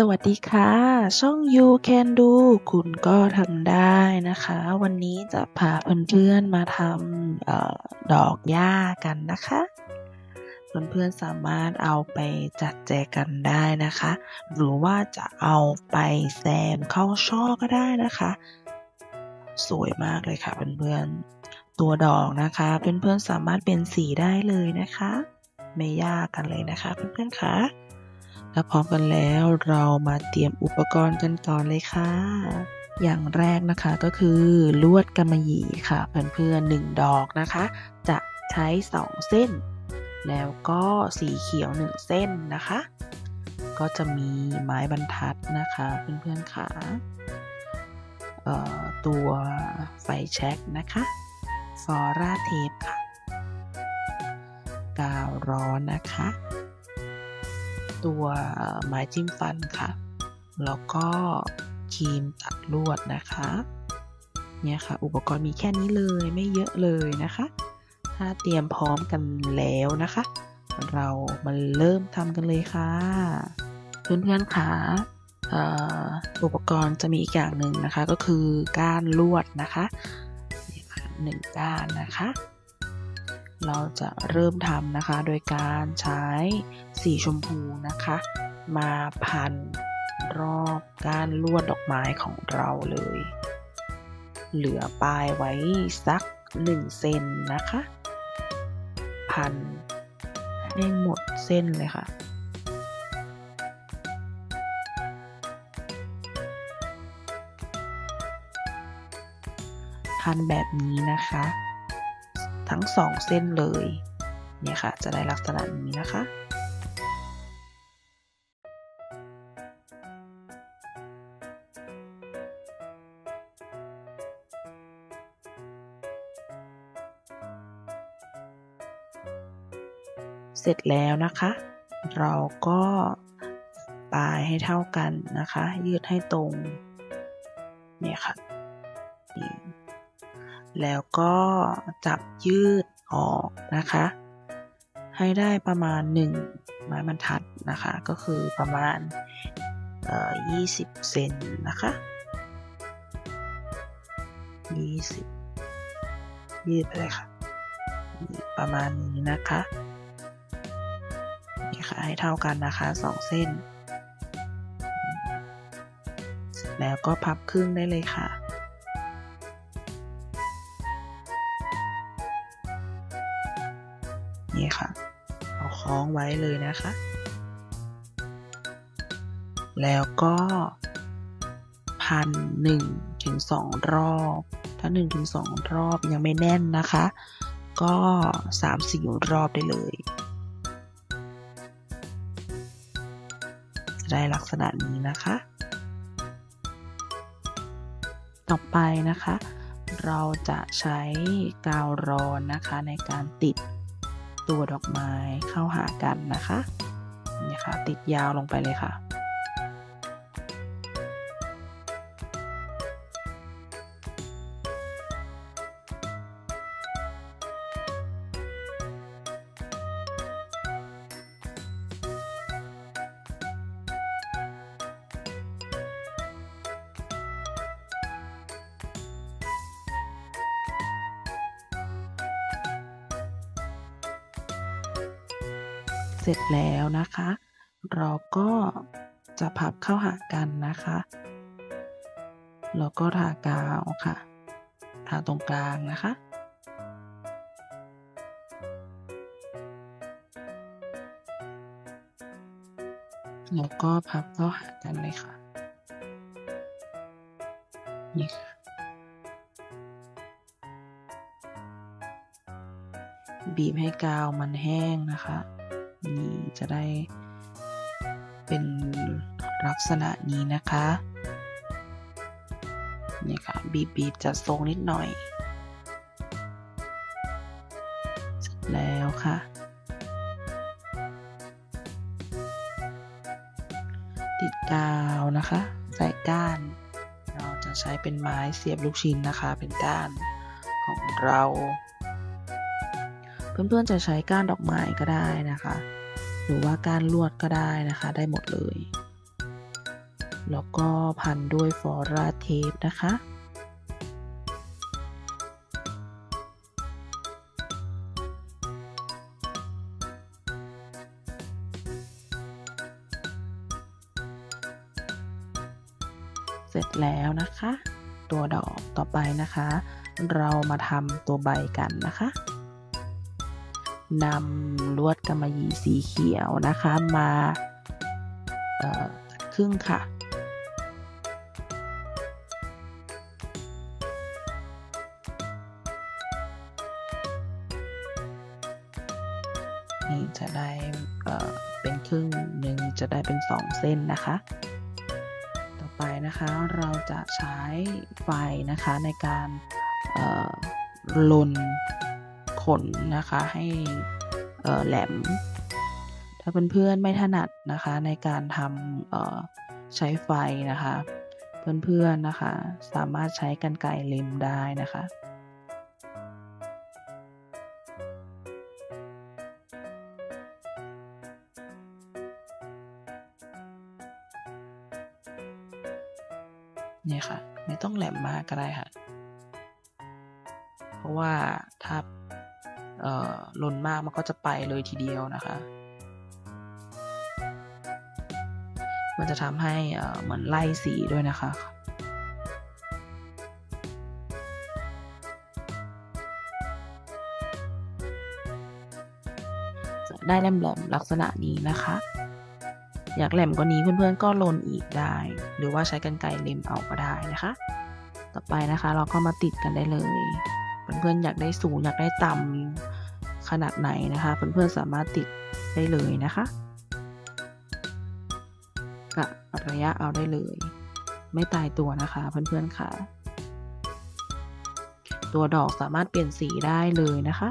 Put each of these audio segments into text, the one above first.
สวัสดีค่ะ ช่อง You Can Do คุณก็ทำได้นะคะ วันนี้จะพาเพื่อนๆมาทำออดอกหญ้ากันนะคะ เพื่อนๆสามารถเอาไปจัดแจกันได้นะคะ หรือว่าจะเอาไปแซมเข้าช่อก็ได้นะคะ สวยมากเลยค่ะเพื่อนๆ ตัวดอกนะคะ เพื่อนๆสามารถเป็นสีได้เลยนะคะ ไม่ยากกันเลยนะคะเพื่อนๆค่ะ ถ้าพร้อมกันแล้วเรามาเตรียมอุปกรณ์กันก่อนเลยค่ะ อย่างแรกนะคะก็คือลวดกำมะหยี่ค่ะเพื่อนๆหนึ่งดอกนะคะ จะใช้สองเส้น แล้วก็สีเขียวหนึ่งเส้นนะคะ ก็จะมีไม้บรรทัดนะคะเพื่อนๆค่ะตัวไฟแช็กนะคะฟอร่าเทปค่ะกาวร้อนนะคะ ตัวไม้จิ้มฟันค่ะ แล้วก็ครีมตัดลวดนะคะเนี่ยค่ะ อุปกรณ์มีแค่นี้เลยไม่เยอะเลยนะคะ ถ้าเตรียมพร้อมกันแล้วนะคะ เรามาเริ่มทำกันเลยค่ะเพื่อนๆค่ะอุปกรณ์จะมีอีกอย่างหนึ่งนะคะก็คือก้านลวดนะคะหนึ่งก้านนะคะ เราจะเริ่มทำนะคะ โดยการใช้สีชมพูนะคะ มาพันรอบก้านลวดดอกไม้ของเราเลย เหลือปลายไว้สักหนึ่งเซนนะคะ พันให้หมดเส้นเลยค่ะพันแบบนี้นะคะ ทั้งสองเส้นเลยเนี่ยค่ะ จะได้ลักษณะนี้นะคะ เสร็จแล้วนะคะ เราก็ปลายให้เท่ากันนะคะ ยืดให้ตรง เนี่ยค่ะ แล้วก็จับยืดออกนะคะ ให้ได้ประมาณ 1 ไม้บรรทัดนะคะ ก็คือประมาณ20 เซนนะคะ 20 ยืดไปเลยค่ะ ประมาณนี้นะคะนี่ค่ะให้เท่ากันนะคะสองเส้น แล้วก็พับครึ่งได้เลยค่ะ นี่ค่ะ เอาคล้องไว้เลยนะคะ แล้วก็พันหนึ่งถึงสองรอบ ถ้าหนึ่งถึงสองรอบยังไม่แน่นนะคะ ก็สามสี่รอบได้เลยจะได้ลักษณะนี้นะคะ ต่อไปนะคะเราจะใช้กาวร้อนนะคะในการติด ตัวดอกไม้เข้าหากันนะคะนี่ค่ะ ติดยาวลงไปเลยค่ะ เสร็จแล้วนะคะ เราก็จะพับเข้าหากันนะคะ แล้วก็ทากาวค่ะ ทาตรงกลางนะคะแล้วก็พับเข้าหากันเลยค่ะ นี่ค่ะ บีบให้กาวมันแห้งนะคะ จะได้เป็นลักษณะนี้นะคะนี่ค่ะบีบบีบจัดทรงนิดหน่อยเสร็จแล้วค่ะ ติดกาวนะคะ ใส่ก้าน เราจะใช้เป็นไม้เสียบลูกชิ้นนะคะ เป็นก้านของเรา เพื่อนๆจะใช้ก้านดอกไม้ก็ได้นะคะ หรือว่าก้านลวดก็ได้นะคะ ได้หมดเลย แล้วก็พันด้วยฟอราเทปนะคะเสร็จแล้วนะคะ ตัวดอกต่อไปนะคะ เรามาทำตัวใบกันนะคะ นำลวดกำมะหยี่สีเขียวนะคะมาครึ่งค่ะ นี่จะได้เป็นครึ่งหนึ่งจะได้เป็นสองเส้นนะคะ ต่อไปนะคะเราจะใช้ไฟนะคะในการลน ขนนะคะให้แหลม ถ้าเพื่อนๆไม่ถนัดนะคะในการทำใช้ไฟนะคะเพื่อนๆนะคะ สามารถใช้กันไกรเล็มได้นะคะเนี่ยค่ะ ไม่ต้องแหลมมากก็ได้ค่ะ เพราะว่าถ้า ลนมากมันก็จะไปเลยทีเดียวนะคะ มันจะทำให้เหมือนไล่สีด้วยนะคะได้แหลมๆลักษณะนี้นะคะ อยากแหลมกว่านี้เพื่อนๆก็ลนอีกได้ หรือว่าใช้กันไกรเล็มเอาก็ได้นะคะ ต่อไปนะคะเราก็มาติดกันได้เลย เพื่อนอยากได้สูงอยากได้ต่ำขนาดไหนนะคะ เพื่อนๆสามารถติดได้เลยนะคะกะระยะเอาได้เลย ไม่ตายตัวนะคะ เพื่อนๆค่ะ ตัวดอกสามารถเปลี่ยนสีได้เลยนะคะ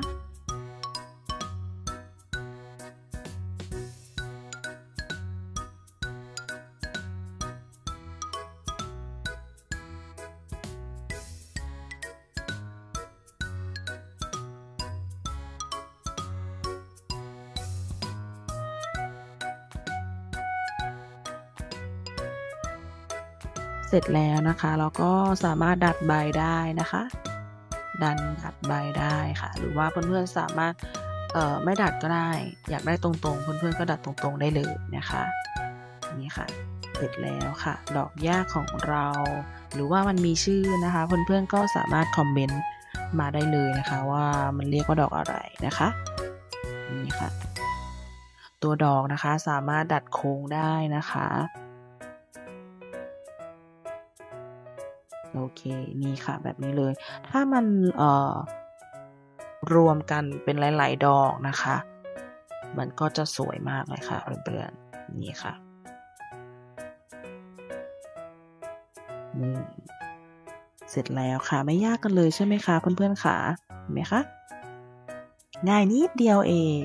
เสร็จแล้วนะคะเราก็สามารถดัดใบได้นะคะ ดันดัดใบได้ค่ะ หรือว่าเพื่อนๆสามารถไม่ดัดก็ได้ อยากได้ตรงๆ เพื่อนๆก็ดัดตรงๆได้เลยนะคะนี่ค่ะ เสร็จแล้วค่ะ ดอกหญ้าของเรา หรือว่ามันมีชื่อนะคะ เพื่อนๆก็สามารถคอมเมนต์มาได้เลยนะคะว่ามันเรียกว่าดอกอะไรนะคะนี่ค่ะ ตัวดอกนะคะสามารถดัดโค้งได้นะคะ โอเคนี่ค่ะ แบบนี้เลย ถ้ามันเอ่อรวมกันเป็นหลาย ๆ ดอกนะคะ มันก็จะสวยมากเลยค่ะเพื่อนๆนี่ค่ะนี่เสร็จแล้วค่ะไม่ยากกันเลยใช่ไหมคะเพื่อนๆค่ะเห็นไหมคะง่ายนิดเดียวเอง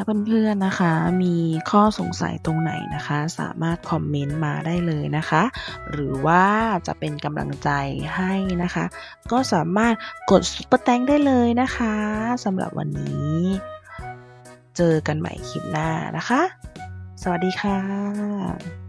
ถ้าเพื่อนๆนะคะ มีข้อสงสัยตรงไหนนะคะ สามารถคอมเมนต์มาได้เลยนะคะ หรือว่าจะเป็นกำลังใจให้นะคะ ก็สามารถกดซุปเปอร์แตงได้เลยนะคะสำหรับวันนี้ เจอกันใหม่คลิปหน้านะคะ สวัสดีค่ะ